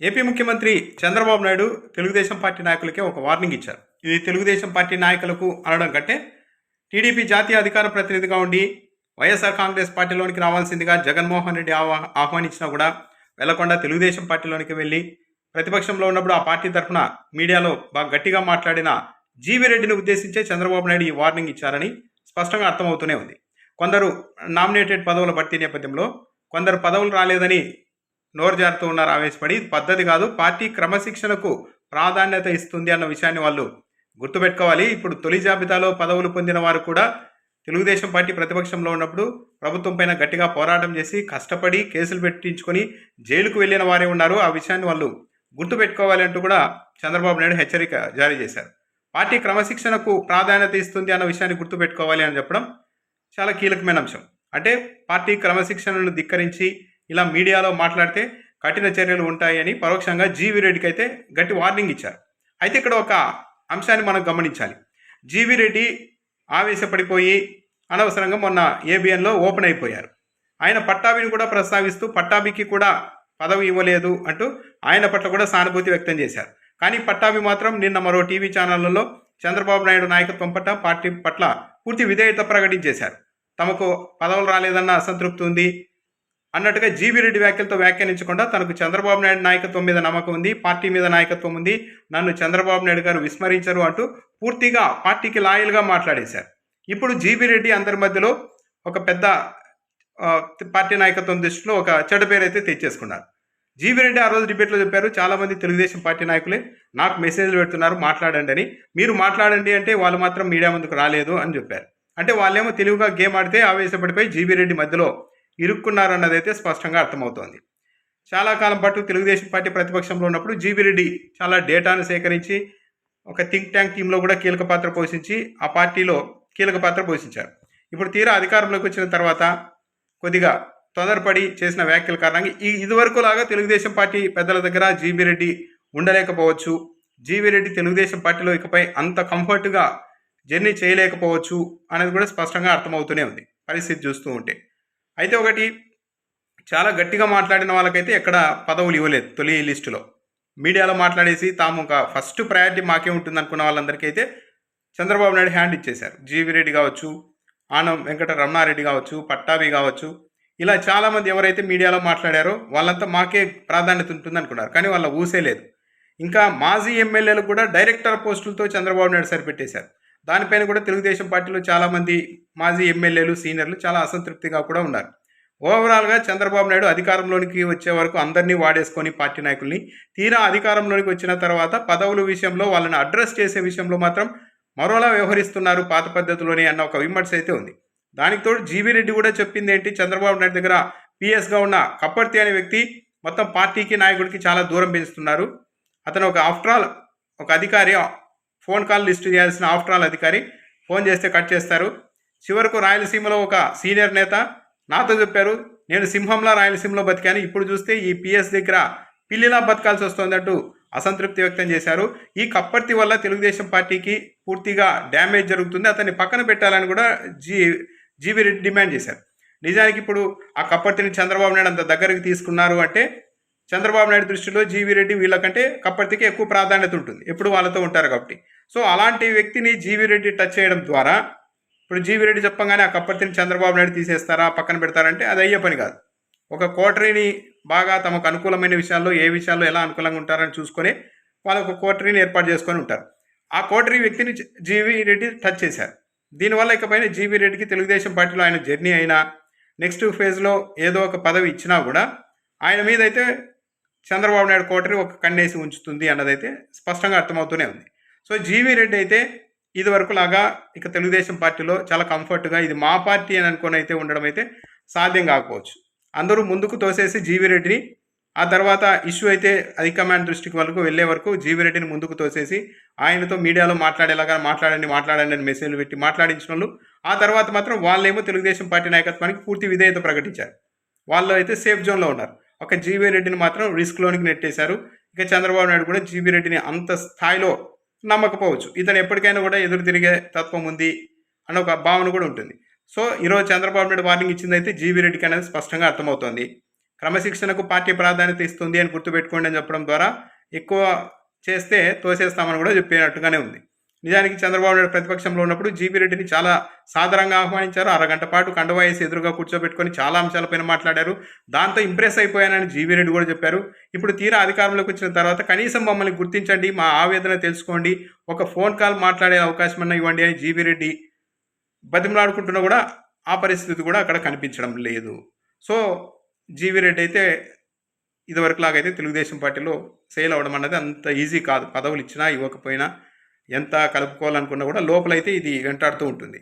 AP ముఖ్యమంత్రి Chandrababu Naidu Telugu Desam party నాయకులకే ఒక వార్నింగ్ ఇచ్చారు. ఇది తెలుగుదేశం పార్టీ నాయకులకు అనడం కంటే టీడీపీ జాతీయ అధికార ప్రతినిధిగా ఉండి వైఎస్ఆర్ కాంగ్రెస్ పార్టీలోనికి రావాల్సిందిగా జగన్మోహన్ రెడ్డి ఆహ్వా ఆహ్వానించినా కూడా వెళ్ళకుండా తెలుగుదేశం పార్టీలోనికి వెళ్ళి ప్రతిపక్షంలో ఉన్నప్పుడు ఆ పార్టీ తరఫున మీడియాలో బాగా గట్టిగా మాట్లాడిన జీవి రెడ్డిని ఉద్దేశించే చంద్రబాబు నాయుడు ఈ వార్నింగ్ ఇచ్చారని స్పష్టంగా అర్థమవుతూనే ఉంది. కొందరు నామినేటెడ్ పదవుల భర్తీ నేపథ్యంలో కొందరు పదవులు రాలేదని నోరు జారుతూ ఉన్నారు ఆవేశపడి. పద్ధతి కాదు పార్టీ క్రమశిక్షణకు ప్రాధాన్యత ఇస్తుంది అన్న విషయాన్ని వాళ్ళు గుర్తుపెట్టుకోవాలి. ఇప్పుడు తొలి జాబితాలో పదవులు పొందిన వారు కూడా తెలుగుదేశం పార్టీ ప్రతిపక్షంలో ఉన్నప్పుడు ప్రభుత్వం పైన గట్టిగా పోరాటం చేసి కష్టపడి కేసులు పెట్టించుకొని జైలుకు వెళ్ళిన వారే ఉన్నారు. ఆ విషయాన్ని వాళ్ళు గుర్తుపెట్టుకోవాలి అంటూ కూడా చంద్రబాబు నాయుడు హెచ్చరిక జారీ చేశారు. పార్టీ క్రమశిక్షణకు ప్రాధాన్యత ఇస్తుంది అన్న విషయాన్ని గుర్తుపెట్టుకోవాలి అని చెప్పడం చాలా కీలకమైన అంశం. అంటే పార్టీ క్రమశిక్షణను ధిక్కరించి ఇలా మీడియాలో మాట్లాడితే కఠిన చర్యలు ఉంటాయని పరోక్షంగా జీవి రెడ్డికి అయితే గట్టి వార్నింగ్ ఇచ్చారు. అయితే ఇక్కడ ఒక అంశాన్ని మనం గమనించాలి. జీవి రెడ్డి ఆవేశపడిపోయి అనవసరంగా మొన్న ఏబిఎన్లో ఓపెన్ అయిపోయారు. ఆయన పట్టాభిని కూడా ప్రస్తావిస్తూ పట్టాభికి కూడా పదవి ఇవ్వలేదు అంటూ ఆయన పట్ల కూడా సానుభూతి వ్యక్తం చేశారు. కానీ పట్టాభి మాత్రం నిన్న మరో టీవీ ఛానళ్ళలో చంద్రబాబు నాయుడు నాయకత్వం పట్ల పార్టీ పట్ల పూర్తి విధేయత ప్రకటించేశారు. తమకు పదవులు రాలేదన్న అసంతృప్తి ఉంది. అన్నట్టుగా జీవి రెడ్డి వ్యాఖ్యలతో వ్యాఖ్యానించకుండా తనకు చంద్రబాబు నాయుడు నాయకత్వం మీద నమ్మకం ఉంది పార్టీ మీద నాయకత్వం ఉంది. నన్ను చంద్రబాబు నాయుడు గారు విస్మరించరు అంటూ పూర్తిగా పార్టీకి లాయల్గా మాట్లాడేశారు. ఇప్పుడు జీవి రెడ్డి అందరి మధ్యలో ఒక పెద్ద పార్టీ నాయకత్వం దృష్టిలో ఒక చెడ్డ పేరు అయితే తెచ్చేసుకున్నారు. జీవి రెడ్డి ఆ రోజు డిబేట్లో చెప్పారు చాలామంది తెలుగుదేశం పార్టీ నాయకులే నాకు మెసేజ్లు పెడుతున్నారు మాట్లాడండి అని. మీరు మాట్లాడండి అంటే వాళ్ళు మాత్రం మీడియా ముందుకు రాలేదు అని చెప్పారు. అంటే వాళ్ళేమో తెలివిగా గేమ్ ఆడితే ఆవేశపడిపోయి జీవి రెడ్డి మధ్యలో ఇరుక్కున్నారన్నదైతే స్పష్టంగా అర్థమవుతోంది. చాలా కాలం పాటు తెలుగుదేశం పార్టీ ప్రతిపక్షంలో ఉన్నప్పుడు జీవి రెడ్డి చాలా డేటాను సేకరించి ఒక థింక్ ట్యాంక్ టీంలో కూడా కీలక పాత్ర పోషించి ఆ పార్టీలో కీలక పాత్ర పోషించారు. ఇప్పుడు తీరా అధికారంలోకి వచ్చిన తర్వాత కొద్దిగా తొందరపడి చేసిన వ్యాఖ్యల కారణంగా ఈ ఇదివరకు లాగా తెలుగుదేశం పార్టీ పెద్దల దగ్గర జీబీ రెడ్డి ఉండలేకపోవచ్చు. జీవీ రెడ్డి తెలుగుదేశం పార్టీలో ఇకపై అంత కంఫర్ట్గా జర్నీ చేయలేకపోవచ్చు అనేది కూడా స్పష్టంగా అర్థమవుతూనే ఉంది. పరిస్థితి చూస్తూ ఉంటే. అయితే ఒకటి చాలా గట్టిగా మాట్లాడిన వాళ్ళకైతే ఎక్కడ పదవులు ఇవ్వలేదు తొలి లిస్టులో. మీడియాలో మాట్లాడేసి తాము ఒక ఫస్ట్ ప్రయారిటీ మాకే ఉంటుంది అనుకున్న వాళ్ళందరికీ అయితే చంద్రబాబు నాయుడు హ్యాండ్ ఇచ్చేశారు. జీవి రెడ్డి కావచ్చు ఆనం వెంకట రమణారెడ్డి కావచ్చు పట్టాభి కావచ్చు ఇలా చాలామంది ఎవరైతే మీడియాలో మాట్లాడారో వాళ్ళంతా మాకే ప్రాధాన్యత ఉంటుంది అనుకున్నారు కానీ వాళ్ళ ఊసే లేదు. ఇంకా మాజీ ఎమ్మెల్యేలు కూడా డైరెక్టర్ పోస్టులతో చంద్రబాబు నాయుడు సరిపెట్టేశారు. దానిపైన కూడా తెలుగుదేశం పార్టీలో చాలామంది మాజీ ఎమ్మెల్యేలు సీనియర్లు చాలా అసంతృప్తిగా కూడా ఉన్నారు. ఓవరాల్గా చంద్రబాబు నాయుడు అధికారంలోనికి వచ్చే వరకు అందరినీ వాడేసుకొని పార్టీ నాయకుల్ని తీరా అధికారంలోనికి వచ్చిన తర్వాత పదవుల విషయంలో వాళ్ళని అడ్రస్ చేసే విషయంలో మాత్రం మరోలా వ్యవహరిస్తున్నారు పాత పద్ధతిలోనే అన్న ఒక విమర్శ అయితే ఉంది. దానికి తోడు జీవీ రెడ్డి కూడా చెప్పింది ఏంటి చంద్రబాబు నాయుడు దగ్గర పిఎస్గా ఉన్న కప్పర్తి అనే వ్యక్తి మొత్తం పార్టీకి నాయకుడికి చాలా దూరం పెంచుతున్నారు. అతను ఒక ఆఫ్టర్ ఆల్ ఒక అధికారి ఫోన్ కాల్ లిస్ట్ చేయాల్సిన ఆఫ్టర్ ఆల్ అధికారి ఫోన్ చేస్తే కట్ చేస్తారు. చివరకు రాయలసీమలో ఒక సీనియర్ నేత నాతో చెప్పారు నేను సింహంలా రాయలసీమలో బతికాను. ఇప్పుడు చూస్తే ఈ పిఎస్ దగ్గర పిల్లిలా బతకాల్సి వస్తుందంటూ అసంతృప్తి వ్యక్తం చేశారు. ఈ కప్పర్తి వల్ల తెలుగుదేశం పార్టీకి పూర్తిగా డ్యామేజ్ జరుగుతుంది. అతన్ని పక్కన పెట్టాలని కూడా జీ జీవి రెడ్డి డిమాండ్ చేశారు. నిజానికి ఇప్పుడు ఆ కప్పర్తిని చంద్రబాబు నాయుడు అంత దగ్గరికి తీసుకున్నారు అంటే చంద్రబాబు నాయుడు దృష్టిలో జీవి రెడ్డి వీళ్ళకంటే కప్పర్తికి ఎక్కువ ప్రాధాన్యత ఉంటుంది. ఎప్పుడు వాళ్ళతో ఉంటారు కాబట్టి. సో అలాంటి వ్యక్తిని జీవి రెడ్డి టచ్ చేయడం ద్వారా ఇప్పుడు జీవి రెడ్డి చెప్పంగానే ఆ కప్పర్తిని చంద్రబాబు నాయుడు తీసేస్తారా పక్కన పెడతారంటే అది అయ్యే పని కాదు. ఒక కోటరీని బాగా తమకు అనుకూలమైన విషయాల్లో ఏ విషయాల్లో ఎలా అనుకూలంగా ఉంటారని చూసుకొని వాళ్ళు ఒక కోటరీని ఏర్పాటు చేసుకొని ఉంటారు. ఆ కోటరీ వ్యక్తిని జీవి రెడ్డి టచ్ చేశారు. దీనివల్ల ఇకపైన జీవి రెడ్డికి తెలుగుదేశం పార్టీలో ఆయన జర్నీ అయినా నెక్స్ట్ ఫేజ్లో ఏదో ఒక పదవి ఇచ్చినా కూడా ఆయన మీద అయితే చంద్రబాబు నాయుడు కోటరీ ఒక కన్నేసి ఉంచుతుంది అన్నదైతే స్పష్టంగా అర్థమవుతూనే ఉంది. సో జీవీ రెడ్డి అయితే ఇది వరకు లాగా ఇక తెలుగుదేశం పార్టీలో చాలా కంఫర్ట్గా ఇది మా పార్టీ అని అనుకొని అయితే ఉండడం అయితే సాధ్యం కాకపోవచ్చు. అందరూ ముందుకు తోసేసి జీవీ రెడ్డిని ఆ తర్వాత ఇష్యూ అయితే హైకమాండ్ దృష్టికి వరకు వెళ్ళే వరకు జీవీ రెడ్డిని ముందుకు తోసేసి ఆయనతో మీడియాలో మాట్లాడేలాగా మాట్లాడండి మాట్లాడండి అని మెసేజ్లు పెట్టి మాట్లాడించిన వాళ్ళు ఆ తర్వాత మాత్రం వాళ్ళేమో తెలుగుదేశం పార్టీ నాయకత్వానికి పూర్తి విధేయత ప్రకటించారు. వాళ్ళు అయితే సేఫ్ జోన్లో ఉన్నారు. ఒక జీవీ రెడ్డిని మాత్రం రిస్క్లోనికి నెట్టేశారు. ఇక చంద్రబాబు నాయుడు కూడా జీవీ రెడ్డిని అంత స్థాయిలో నమ్మకపోవచ్చు. ఇతను ఎప్పటికైనా కూడా ఎదురు తిరిగే తత్వం ఉంది అన్న ఒక భావన కూడా ఉంటుంది. సో ఈరోజు చంద్రబాబు నాయుడు వార్నింగ్ ఇచ్చింది అయితే జీవీ రెడ్డికి అనేది స్పష్టంగా అర్థమవుతోంది. క్రమశిక్షణకు పార్టీ ప్రాధాన్యత ఇస్తుంది అని గుర్తుపెట్టుకోండి అని చెప్పడం ద్వారా ఎక్కువ చేస్తే తోసేస్తామని కూడా చెప్పినట్టుగానే ఉంది. నిజానికి చంద్రబాబు నాయుడు ప్రతిపక్షంలో ఉన్నప్పుడు జీపీ రెడ్డిని చాలా సాధారణంగా ఆహ్వానించారు. అరగంట పాటు కండవాయసి ఎదురుగా కూర్చోబెట్టుకొని చాలా అంశాలపైన మాట్లాడారు. దాంతో ఇంప్రెస్ అయిపోయానని జీవీ రెడ్డి కూడా చెప్పారు. ఇప్పుడు తీరా అధికారంలోకి వచ్చిన తర్వాత కనీసం మమ్మల్ని గుర్తించండి మా ఆవేదన తెలుసుకోండి ఒక ఫోన్ కాల్ మాట్లాడే అవకాశం అన్న ఇవ్వండి అని జీవీ రెడ్డి బతిమలాడుకుంటున్నా కూడా ఆ పరిస్థితి కూడా అక్కడ కనిపించడం లేదు. సో జీవీ రెడ్డి అయితే ఇదివరకు లాగైతే తెలుగుదేశం పార్టీలో సేల్ అవ్వడం అన్నది అంత ఈజీ కాదు. పదవులు ఇచ్చినా ఇవ్వకపోయినా ఎంత కలుపుకోవాలనుకున్నా కూడా లోపలైతే ఇది వెంటాడుతూ ఉంటుంది.